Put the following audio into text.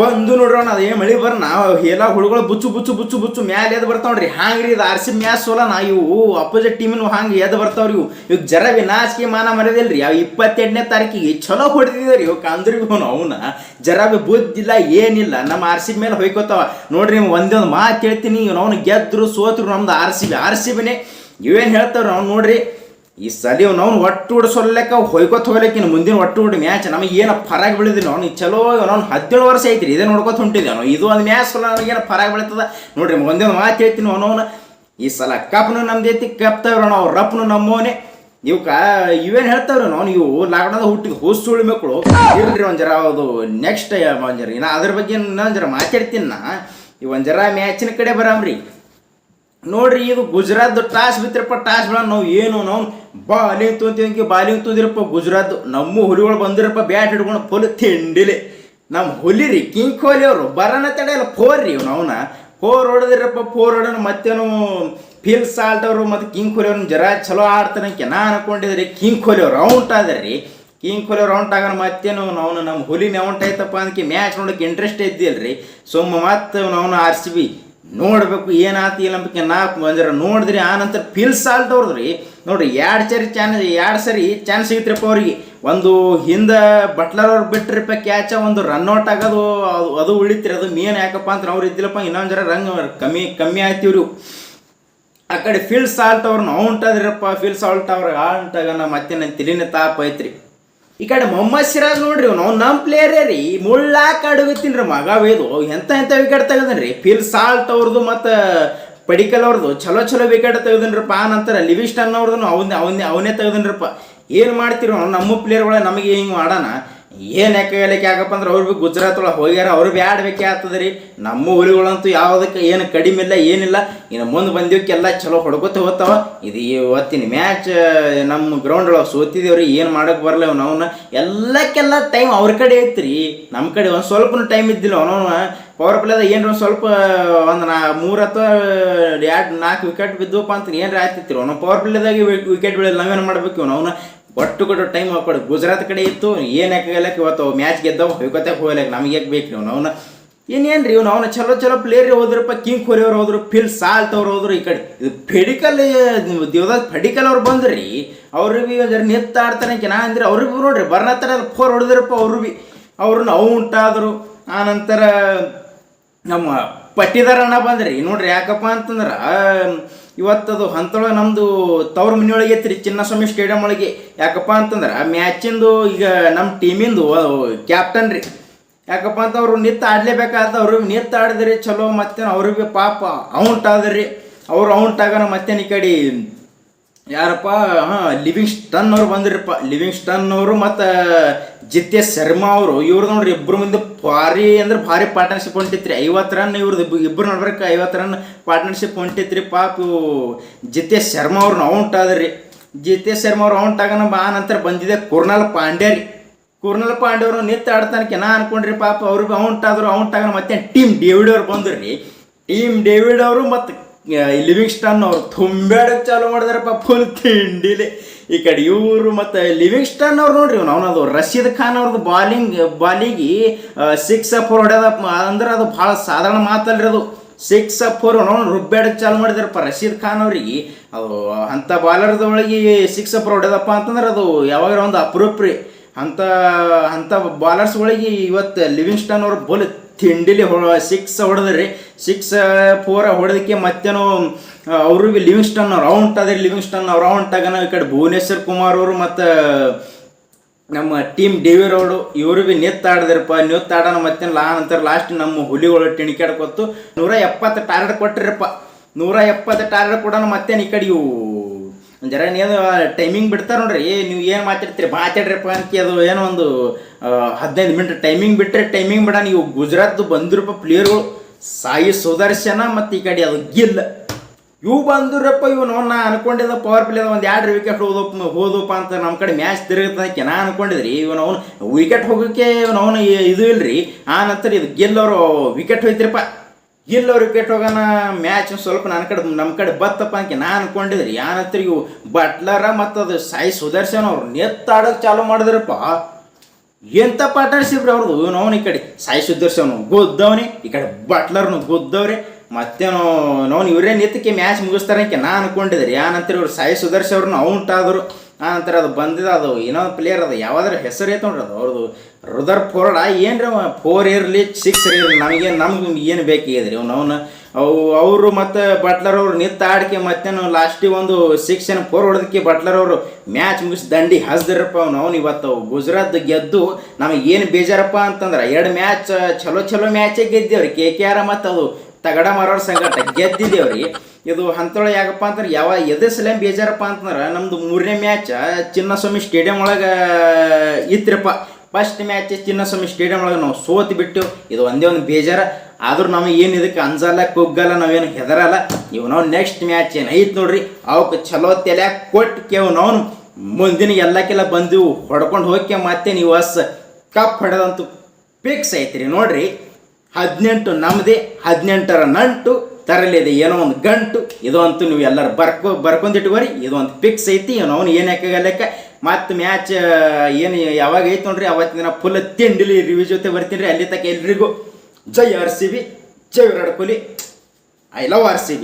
ಬಂದು ನೋಡ್ರಣ ಅದೇ ಮಳಿ ಬರ್ ನಾವು ಎಲ್ಲ ಹುಡುಗಳು ಬುಚ್ಚು ಬುಚ್ಚು ಬುಚ್ಚು ಬುಚ್ಚು ಮ್ಯಾಲೆ ಎದ್ದು ಬರ್ತಾವ್ರಿ ಹಾಂಗ್ರಿ ಇದು ಆರ್ ಸಿ ಮ್ಯಾಚ್ ಸೋಲ ನಾ ಇವು ಅಪೋಸಿಟ್ ಟೀಮಿನ ಹಂಗೆ ಎದ್ದು ಬರ್ತಾವ್ರಿ ಇವು. ಇವ್ ಜರ ವಿನಾಶಿಕೆ ಮಾನ ಮರದಿಲ್ರಿ ಅವ್ ಇಪ್ಪತ್ತೆಂಟನೇ ತಾರೀಕಿಗೆ ಚಲೋ ಹೊಡೆದಿದ್ರಿ ಇವ್ ಅವನು ಅವನ. ಜರ ಬುದ್ಧಿಲ್ಲ ಏನಿಲ್ಲ. ನಮ್ಮ ಆರ್ ಸಿ ಮೇಲೆ ಹೊಯ್ಕೋತಾವ. ನೋಡ್ರಿ ನಿಮ್ಗೆ ಒಂದೇ ಒಂದು ಮಾತು ಹೇಳ್ತೀನಿ. ಅವ್ನು ಗೆದ್ರು ಸೋತ್ರು ನಮ್ದು R C B. R C ಬಿನೇ ಇವೇನು ಹೇಳ್ತಾವ್ರಿ ಅವ್ನು ನೋಡ್ರಿ. ಈ ಸಲ ಅವ್ನು ಒಟ್ಟು ಹೊಡ್ಸೊಲ್ಲಕ್ಕ ಹೊಯ್ಕೋತ ಹೋಗ್ಲಿಕ್ಕಿನ ಮುಂದಿನ ಒಟ್ಟು ಹೊಡಿ ಮ್ಯಾಚ್ ನಮಗೆ ಏನು ಫರಾಗ್ ಬೆಳೆದಿಲ್ಲ. ಅವ್ನು ಚಲೋ ಅವ್ನು ಹದಿನೇಳು ವರ್ಷ ಐತ್ರಿ, ಇದೇ ನೋಡ್ಕೊತ ಹೊಂಟಿದ್ದೆ ಅವ್ನು. ಇದು ಒಂದು ಮ್ಯಾಚ್ ಸಲ ನನಗೇನು ಫರಾಗ್ ಬೆಳೀತದ? ನೋಡ್ರಿ ಒಂದೇನು ಮಾತು ಹೇಳ್ತೀನಿ ಅವನವನು ಈ ಸಲ ಕಪ್ನು ನಮ್ದೈತಿ ಕಪ್ತವ್ರ ಅವ್ರ ರಪ್ನು ನಮ್ಮವನೇ. ಇವಕ್ಕ ಇವೇನು ಹೇಳ್ತಾವ್ರಿ ನಾವು ಇವು ಲಾಕ್ಡೌನ್ದಾಗ ಹುಟ್ಟಿದ ಹೊಸ ಸುಳ್ಳು ಮಕ್ಕಳು ಇಲ್ರಿ ಒಂದು ಅದು ನೆಕ್ಸ್ಟ್ ಒಂದು ಜರ ನಾ ಅದ್ರ ಬಗ್ಗೆ ಇನ್ನೊಂದು ಜರ ಮಾತಾಡ್ತೀನಿ ನಾ. ಈ ಒಂದು ಜರ ಮ್ಯಾಚಿನ ಕಡೆ ಬರಾಮ್ರಿ. ನೋಡ್ರಿ, ಇದು ಗುಜರಾತ್ ಟಾಸ್ ಬಿತ್ತಿರಪ್ಪ, ಟಾಸ್ ಬಿಡ ನಾವು ಏನು, ನಾವು ಬಾಲಿಂಗ್ ತೊಂತೀವಿ ಬಾಲಿ ತೊಂದಿರಪ್ಪ ಗುಜರಾತ್ ನಮ್ಮ ಹುಲಿಗಳು ಬಂದಿರಪ್ಪ, ಬ್ಯಾಟ್ ಹಿಡ್ಕೊಂಡು ಫುಲ್ ತಿಂಡಿಲಿ. ನಮ್ಮ ಹುಲಿ ರೀ ಕಿಂಗ್ ಕೊಹ್ಲಿ ಅವರು, ಬರನ ತಡೆಯಲ್ಲ ಫೋರ್ ರೀ ಅವನ. ಫೋರ್ ಹೊಡೆದಿರಪ್ಪ ಫೋರ್ ಹೊಡೋಣ ಮತ್ತೇನು ಫಿಲ್ ಸಾಲ್ಟ್ ಅವರು ಮತ್ತು ಕಿಂಗ್ ಕೊಹ್ಲಿ ಅವ್ರನ್ನ ಜರಾ ಚಲೋ ಆಡ್ತಾನಕ್ಕೆ ನಾ ಅನ್ಕೊಂಡಿದ್ರಿ ಕಿಂಗ್ ಕೊಹ್ಲಿ ಅವ್ರು ಔಟ್ ಆದ್ರಿ ಕಿಂಗ್ ಕೊಹ್ಲಿ ಅವ್ರು ಔಟ್ ಆಗೋಣ, ಮತ್ತೇನು ನಾವು ನಮ್ಮ ಹುಲಿನ ಔಟ್ ಆಯ್ತಪ್ಪ ಅದಕ್ಕೆ ಮ್ಯಾಚ್ ನೋಡೋಕೆ ಇಂಟ್ರೆಸ್ಟ್ ಇದ್ದಿಲ್ಲ ರೀ ಸುಮ್ಮ ಮತ್ತೆ ಅವನು ಆರ್ ಸಿ ಬಿ ನೋಡ್ಬೇಕು, ಏನಾತ ಇಲ್ಲ ಅಂಬಕ್ಕೆ ನಾಲ್ಕು ಅಂದ್ರೆ ನೋಡಿದ್ರಿ ಆ ನಂತರ ಫಿಲ್ ಸಾಲ್ಟ್ ರೀ ನೋಡ್ರಿ, ಎರಡು ಸರಿ ಚಾನ್ಸ್ ಎರಡು ಸರಿ ಚಾನ್ಸ್ ಸಿಗತ್ರಪ್ಪ ಅವ್ರಿಗೆ. ಒಂದು ಹಿಂದೆ ಬಟ್ಲರ್ ಅವ್ರು ಬಿಟ್ರಿಪ್ಪ ಕ್ಯಾಚ ಒಂದು ರನ್ಔಟ್ ಆಗೋದು, ಅದು ಅದು ಉಳಿತ್ರಿ, ಅದು ಮೇನ್ ಯಾಕಪ್ಪ ಅಂತ ಅವ್ರು ಇದ್ದಿಲ್ಲಪ್ಪ, ಇನ್ನೊಂದು ಜರ ರಂಗ್ ಕಮ್ಮಿ ಕಮ್ಮಿ ಆಯ್ತಿವ್ರಿ ಆ ಕಡೆ ಫಿಲ್ ಸಾಲ್ಟ್ ಅವ್ರನ್ನ ಔಂಟಾದ್ರಪ್ಪ ಫಿಲ್ ಸಾಲ್ಟ್ ಆಂಟಾಗ ನಮ್ಮ ಮತ್ತೆ ನನ್ನ ತಿಳಿನ ತಾಪ ಐತ್ರಿ. ಈ ಕಡೆ ಮೊಹಮ್ಮದ್ ಸಿರಾಜ್ ನೋಡ್ರಿ ನಾವು ನಮ್ಮ ಪ್ಲೇಯರೇ ರೀ. ಮುಳ್ಳಾಕ ಅಡಗತ್ತೀನಿ ರೀ ಮಗ ಇದು ಎಂತ ಎಂತ ವಿಕೆಟ್ ತೆಗೆದನ್ರಿ. ಫಿಲ್ ಸಾಲ್ಟ್ ಅವ್ರದ್ದು ಮತ್ತು ಪಡಿಕಲ್ ಅವ್ರದ್ದು ಚಲೋ ಚಲೋ ವಿಕೆಟ್ ತೆಗೆದನ್ರಪ್ಪ ನಂತರ. ಲಿವಿಸ್ಟನ್ ಅವ್ರದ್ದು ಅವನ್ನೇ ಅವನೇ ಅವನೇ ತೆಗೆದನ್ರಪ್ಪ ಏನು ಮಾಡ್ತಿರೋ ನಮ್ಮ ಪ್ಲೇಯರ್ಗಳ ನಮಗೆ ಹಿಂಗೆ ಮಾಡೋಣ. ಏನು ಯಾಕೆ ಹೇಳಕ್ಕೆ ಯಾಕಪ್ಪ ಅಂದ್ರೆ ಅವ್ರು ಭೀ ಗುಜರಾತ್ ಒಳಗೆ ಹೋಗ್ಯಾರ, ಅವ್ರು ಭೀ ಆಡ್ಬೇಕೆ ಆಗ್ತದೆ ರೀ ನಮ್ಮ ಹುಲಿಗಳಂತೂ ಯಾವುದಕ್ಕೆ ಏನು ಕಡಿಮೆ ಇಲ್ಲ, ಏನಿಲ್ಲ. ಇನ್ನು ಮುಂದೆ ಬಂದಿವಕ್ಕೆಲ್ಲ ಚಲೋ ಹೊಡ್ಕೊತ ಹೋಗ್ತಾವ. ಇದು ಇವತ್ತಿನ ಮ್ಯಾಚ್, ನಮ್ಮ ಗ್ರೌಂಡ್ ಒಳಗೆ ಸೋತಿದೇವ್ರಿ, ಏನು ಮಾಡಕ್ಕೆ ಬರಲ್ಲ ಅವನವನ್ನ ಎಲ್ಲಕ್ಕೆಲ್ಲ ಟೈಮ್ ಅವ್ರ ಕಡೆ ಐತ್ರಿ. ನಮ್ಮ ಕಡೆ ಒಂದು ಸ್ವಲ್ಪ ಟೈಮ್ ಇದ್ದಿಲ್ಲ ಅವನವನ ಪವರ್ ಪ್ಲೇದಾಗ ಏನು ಒಂದು ಸ್ವಲ್ಪ, ಒಂದು ನಾ, ಮೂರು ಅಥವಾ ಎರಡು ನಾಲ್ಕು ವಿಕೆಟ್ ಬಿದ್ದವಪ್ಪ ಅಂತ ಏನ್ರ ಆಯ್ತಿತ್ತು ಅವನು ಪವರ್ ಪ್ಲೇದಾಗ ವಿಕೆಟ್ ಬೀಳಿಲ್ಲ ನಾವೇನು ಮಾಡ್ಬೇಕು ಅವನು. ಒಟ್ಟು ಕೊಟ್ಟು ಟೈಮ್ ಹಾಕೊಡು. ಗುಜರಾತ್ ಕಡೆ ಇತ್ತು, ಏನು ಯಾಕೆ ಇವತ್ತು ಮ್ಯಾಚ್ ಗೆದ್ದವ? ಹೋಗ್ಕೊತಕ್ಕೆ ಹೋಗಲಕ್ಕೆ ನಮಗೆ ಯಾಕೆ ಬೇಕು? ನೀವು ಅವನ ಇನ್ನೇನು ರೀ ಇವ್ನು ಅವನ ಚಲೋ ಚಲೋ ಪ್ಲೇಯರ್ ಹೋದ್ರಪ್ಪ ಕಿಂಗ್ ಕೊರಿಯವ್ರು ಹೋದ್ರು ಫಿಲ್ ಸಾಲ್ಟ್ ಅವ್ರು ಹೋದ್ರು ಈ ಕಡೆ. ಇದು ಫೆಡಿಕಲ್ ದೇವದಾಸ್ ಫೆಡಿಕಲ್ ಅವ್ರು ಬಂದ್ರಿ ಅವ್ರು ಭೀ ಜರ ನಿತ್ತ ಆಡ್ತಾನೆ ನಾ ಅಂದ್ರೆ ಅವ್ರಿಗೆ ಭೀ ನೋಡ್ರಿ ಬರ್ನತ್ತರ ಫೋರ್ ಹೊಡೆದ್ರಪ್ಪ ಅವರು ಭೀ. ಅವ್ರನ್ನ ಆ ಆನಂತರ ನಮ್ಮ ಪಟ್ಟಿದಾರ ಅಣ್ಣ ಬಂದ್ರಿ ನೋಡ್ರಿ ಯಾಕಪ್ಪ ಅಂತಂದ್ರೆ ಇವತ್ತದು ಹಂತೊಳ ನಮ್ಮದು ತವ್ರ ಮನೆಯೊಳಗೆ ಐತ್ರಿ ಚಿನ್ನಸ್ವಾಮಿ ಸ್ಟೇಡಿಯಂ ಒಳಗೆ. ಯಾಕಪ್ಪ ಅಂತಂದ್ರೆ ಮ್ಯಾಚಿಂದು ಈಗ ನಮ್ಮ ಟೀಮಿಂದು ಕ್ಯಾಪ್ಟನ್ ರೀ. ಯಾಕಪ್ಪ ಅಂತ ಅವರು ನಿತ್ತ ಆಡ್ಲೇಬೇಕಾದ ಅವ್ರು ನಿತ್ತ ಆಡಿದ್ರಿ ಚಲೋ ಮತ್ತೆ ಅವ್ರಿಗೆ ಪಾಪ ಔಂಟ್ ಆದ್ರಿ. ಅವ್ರು ಔಂಟ್ ಆಗೋಣ ಮತ್ತೆ ಈ ಕಡೆ, ಯಾರಪ್ಪ, ಹಾಂ ಲಿವಿಂಗ್ ಸ್ಟನ್ ಅವ್ರು ಬಂದ್ರಿಪ್ಪ. ಲಿವಿಂಗ್ ಸ್ಟನ್ ಅವರು ಮತ್ತು ಜಿತ್ಯ ಶರ್ಮಾ ಅವರು, ಇವ್ರು ನೋಡ್ರಿ ಇಬ್ಬರು ಮುಂದೆ ಭಾರಿ ಅಂದ್ರೆ ಭಾರಿ ಪಾರ್ಟ್ನರ್ಶಿಪ್ ಹೊಂಟಿತ್ರಿ. ಐವತ್ತು ರನ್ ಇವ್ರದ್ದು ಇಬ್ಬರು ನೋಡ್ಬೇಕು ಐವತ್ತು ರನ್ ಪಾರ್ಟ್ನರ್ಶಿಪ್ ಹೊಂಟಿತ್ರಿ. ಪಾಪ ಇವು ಜಿತ್ಯ ಶರ್ಮಾ ಅವ್ರನ್ನ ಔಟ್ ಆದ್ರಿ. ಜಿತ್ಯ ಶರ್ಮಾ ಅವ್ರು ಔಟ್ ನಮ್ಮ ಆ ನಂತರ ಬಂದಿದೆ ಕುರ್ನಾಲ್ ಪಾಂಡ್ಯ ರೀ. ಕುರ್ನಲ್ ಪಾಂಡ್ಯ ಅವರು ನಿತ್ತ ಆಡ್ತಾನಕ್ಕೆ ನಾ ಅನ್ಕೊಂಡ್ರಿ ಪಾಪ ಅವ್ರು ಔಂಟ್ ಆದ್ರು ಔಟ್ ಆಗೋಣ ಮತ್ತೆ ಟೀಮ್ ಡೇವಿಡ್ ಅವ್ರು ಬಂದ್ರಿ. ಟೀಮ್ ಡೇವಿಡ್ ಅವರು ಮತ್ತು ಲಿವಿಂಗ್ ಸ್ಟನ್ ಅವ್ರು ತುಂಬಾಡಕ್ಕೆ ಚಾಲು ಮಾಡಿದಾರಪ್ಪ ಫುಲ್ ತಿಂಡಿಲಿ. ಈ ಕಡೆ ಇವರು ಮತ್ತು ಲಿವಿಂಗ್ ಸ್ಟನ್ ಅವ್ರು ನೋಡ್ರಿ ಅವನದು ರಶೀದ್ ಖಾನ್ ಅವ್ರದ್ದು ಬಾಲಿಂಗ್ ಬಾಲಿಗೆ ಸಿಕ್ಸ್ ಫೋರ್ ಹೊಡೆದ ಅಂದ್ರೆ ಅದು ಭಾಳ ಸಾಧಾರಣ ಮಾತಲ್ರಿ ಅದು. ಸಿಕ್ಸ್ ಫೋರ್ ಅವನು ರುಬ್ಬ್ಯಾಡಕ್ಕೆ ಚಾಲು ಮಾಡಿದಾರಪ್ಪ ರಶೀದ್ ಖಾನ್ ಅವ್ರಿಗೆ. ಅದು ಅಂಥ ಬಾಲರ್ದೊಳಗೆ ಸಿಕ್ಸ್ ಅಪ್ ಹೊಡೆದಪ್ಪ ಅಂತಂದ್ರೆ ಅದು ಯಾವಾಗ ಒಂದು ಅಪ್ರೂಪ್ರಿ ಅಂಥ ಬಾಲರ್ಸ್ ಒಳಗೆ ಇವತ್ತು ಲಿವಿಂಗ್ಸ್ಟನ್ ಅವ್ರ ಬೋಲ್ ತಿಂಡಿಲಿ ಹೊ ಸಿಕ್ಸ್ ಹೊಡೆದ್ರಿ. ಸಿಕ್ಸ್ ಪೂರ ಹೊಡೆದಕ್ಕೆ ಮತ್ತೇನು ಅವರು ಲಿವಿಂಗ್ಸ್ಟನ್ ರೌಂಡ್ ಅದೇ ಲಿವಿಂಗ್ಸ್ಟನ್ ರೌಂಡ್ ಔಂಟ್ ಆಗನ ಈ ಕಡೆ ಭುವನೇಶ್ವರ್ ಕುಮಾರ್ ಅವರು ಮತ್ತು, ನಮ್ಮ ಟೀಮ್ ಡೇವಿರ್ ಅವರು, ಇವರು ಭೀ ನಿತ್ ಆಡಿದ್ರಪ್ಪ. ನಿತ್ ಆಡೋಣ ಮತ್ತೆ ಲಾ ನಂತರ ಲಾಸ್ಟ್ ನಮ್ಮ ಹುಲಿಗಳು ಟಿಣಿಕಾಡ್ಕೊತ್ತು ನೂರ ಎಪ್ಪತ್ತು ಟಾರ್ಗೆಟ್ ಕೊಟ್ಟಿರಪ್ಪ ನೂರ ಎಪ್ಪತ್ತು ಟಾರ್ಗೆಟ್ ಕೊಡೋಣ ಮತ್ತೇನು ಈ ಕಡೆ ಇವು. ಜರ ಏನು ಟೈಮಿಂಗ್ ಬಿಡ್ತಾರೆ ನೋಡ್ರಿ. ನೀವು ಏನು ಮಾತಾಡ್ತೀರಿ? ಮಾತಾಡ್ರಪ್ಪ ಅಂತ ಅದು ಏನೋ ಒಂದು ಹದಿನೈದು ಮಿನಿಟ್ ಟೈಮಿಂಗ್ ಬಿಟ್ಟರೆ ಟೈಮಿಂಗ್ ಬಿಡ. ನೀವು ಗುಜರಾತ್ ಬಂದಿರಪ್ಪ ಪ್ಲೇಯರ್ಗಳು ಸಾಯಿ ಸುದರ್ಶನ ಮತ್ತು ಈ ಕಡೆ ಅದು ಗಿಲ್. ಇವು ಬಂದಿರಪ್ಪ, ಇವು ನಾವು ನಾ ಅನ್ಕೊಂಡಿದ್ದ ಪವರ್ ಪ್ಲೇ ಒಂದು ಎರಡು ವಿಕೆಟ್ ಹೋದಪ್ಪ ಹೋದಪ್ಪ ಅಂತ ನಮ್ಮ ಕಡೆ ಮ್ಯಾಚ್ ತಿರುಗುತ್ತೆ ನಾ ಅನ್ಕೊಂಡಿದ್ರಿ. ಇವನು ಅವನು ವಿಕೆಟ್ ಹೋಗೋಕ್ಕೆ ಇವನು ಅವನು ಇದು ಇಲ್ರಿ. ಆ ನಂತರ ಇದು ಗಿಲ್ ಅವರು ವಿಕೆಟ್ ಹೋಯ್ತಿರಪ್ಪ. ಪೇಟ್ ವಿಕೆಟ್ ಹೋಗೋಣ ಮ್ಯಾಚ್ ಸ್ವಲ್ಪ ನನ್ನ ಕಡೆ ನಮ್ಮ ಕಡೆ ಬತ್ತಪ್ಪ ಅಂಕೆ. ನಾನು ಅನ್ಕೊಂಡಿದ್ರಿ ಯಾನತ್ರ ನಂತರ ಇವು ಬಟ್ಲರ ಮತ್ತು ಅದು ಸಾಯಿ ಸುದರ್ಶನ್ ಅವ್ರು ನೆತ್ತಾಡೋಕೆ ಚಾಲು ಮಾಡಿದ್ರಪ್ಪ. ಎಂತ ಪಾರ್ಟ್ನರ್ಶಿಪ್ ರೀ ಅವ್ರದ್ದು ನೋವನ್ ಈ ಕಡೆ. ಸಾಯಿ ಸುದರ್ಶನ್ ಗೊದ್ದವನಿ, ಈ ಕಡೆ ಬಟ್ಲರ್ನು ಗೊದ್ದವ್ರಿ. ಮತ್ತೇನೋ ನೋನ್ ಇವರೇ ನಿತ್ತಕ್ಕೆ ಮ್ಯಾಚ್ ಮುಗಿಸ್ತಾರಂಕೆ. ನಾ ಅನ್ಕೊಂಡಿದ್ರಿ ರೀ ಆ ನಂತರ ಇವ್ರು ಸಾಯಿ ಸುದರ್ಶನ್ ಅವ್ರನ್ನ ಔಟ್ ಆ ನಂತರ ಅದು ಬಂದಿದ, ಅದು ಏನೋ ಪ್ಲೇಯರ್ ಅದು. ಯಾವ್ದಾರ ಹೆಸರು ಐತೆ ನೋಡ್ರಿ ಅದು. ಅವ್ರದ್ದು ರುದರ್ ಫೋರ್ಡ ಏನ್ರಿ ಫೋರ್ ಇರಲಿ ಸಿಕ್ಸ್ ಇರಲಿ ನಮಗೆ, ನಮ್ಗೆ ಏನು ಬೇಕಾಗಿದ್ರಿ ಅವ್ನು, ಅವನು ಅವು ಅವರು ಮತ್ತು ಬಟ್ಲರ್ ಅವರು ನಿತ್ತ ಆಡಿಕೆ ಮತ್ತೇನು ಲಾಸ್ಟಿಗೆ ಒಂದು ಸಿಕ್ಸ್ ಏನು ಫೋರ್ ಹೊಡೆದಕ್ಕೆ ಬಟ್ಲರ್ ಅವರು ಮ್ಯಾಚ್ ಮುಗಿಸಿ ದಂಡಿ ಹಸ್ದಿರಪ್ಪ ಅವ್ನು. ಅವ್ನು ಇವತ್ತು ಗುಜರಾತ್ ಗೆದ್ದು ನಮಗೆ ಏನು ಬೇಜಾರಪ್ಪ ಅಂತಂದ್ರೆ ಎರಡು ಮ್ಯಾಚ್ ಚಲೋ ಚಲೋ ಮ್ಯಾಚೇ ಗೆದ್ದೇವ್ರಿ. ಕೆ ಕೆ ಆರ್ ಮತ್ತು ಅದು ತಗಡ ಮಾರೋರ್ ಸಂಗಟ ಗೆದ್ದಿದ್ದೇವ್ರಿ ಇದು ಹಂತೊಳ ಯಾಕಪ್ಪ ಅಂತಂದ್ರೆ ಯಾವ ಎದೆ ಸಲ ಬೇಜಾರಪ್ಪ ಅಂತಂದ್ರೆ ನಮ್ಮದು ಮೂರನೇ ಮ್ಯಾಚ್ ಚಿನ್ನಸ್ವಾಮಿ ಸ್ಟೇಡಿಯಂ ಒಳಗೆ ಇತ್ರಪ್ಪ ಫಸ್ಟ್ ಮ್ಯಾಚ್ ಚಿನ್ನಸ್ವಾಮಿ ಸ್ಟೇಡಿಯಂ ಒಳಗೆ ನಾವು ಸೋತು ಬಿಟ್ಟು, ಇದು ಒಂದೇ ಒಂದು ಬೇಜಾರ. ಆದರೂ ನಾವು ಏನು ಇದಕ್ಕೆ ಅಂಜಲ್ಲ ಕುಗ್ಗಲ್ಲ ನಾವೇನು ಹೆದರಲ್ಲ. ಇವು ನಾವು ನೆಕ್ಸ್ಟ್ ಮ್ಯಾಚ್ ಏನು ಐತೆ ನೋಡ್ರಿ ಅವಕ್ಕೆ ಚಲೋ ತೆಲೆ ಕೊಟ್ಟು ಕೇವು ನಾವು ಮುಂದಿನ ಎಲ್ಲಕ್ಕೆಲ್ಲ ಬಂದಿವು ಹೊಡ್ಕೊಂಡು ಹೋಗಿ ಮತ್ತೆ ನೀವು ಹಸ್ ಕಪ್ ಹೊಡೆದಂತೂ ಫಿಕ್ಸ್ ಐತ್ರಿ. ನೋಡ್ರಿ, ಹದಿನೆಂಟು ನಮ್ಮದೇ ಹದಿನೆಂಟರ ನಂಟು, ತರಲಿದೆ ಏನೋ ಒಂದು ಗಂಟು. ಇದು ಅಂತೂ ನೀವು ಎಲ್ಲರೂ ಬರ್ಕೊ ಬರ್ಕೊಂಡಿಟ್ಕೋರಿ ಇದು ಒಂದು ಫಿಕ್ಸ್ ಐತಿ. ಏನೋ ಅವ್ನು ಏನು ಯಾಕಾಗಲ್ಲಕ್ಕ ಮತ್ತು ಮ್ಯಾಚ್ ಏನು ಯಾವಾಗ ಐತೆ ನೋಡ್ರಿ, ಅವತ್ತಿನ ದಿನ ಫುಲ್ ತಿಂಡಿಲಿ ರಿವ್ಯೂ ಜೊತೆ ಬರ್ತೀನಿ ರೀ, ಅಲ್ಲಿ ತನಕ ಎಲ್ರಿಗೂ. ಜೈ R C B Jai Virat Kohli. I love R C B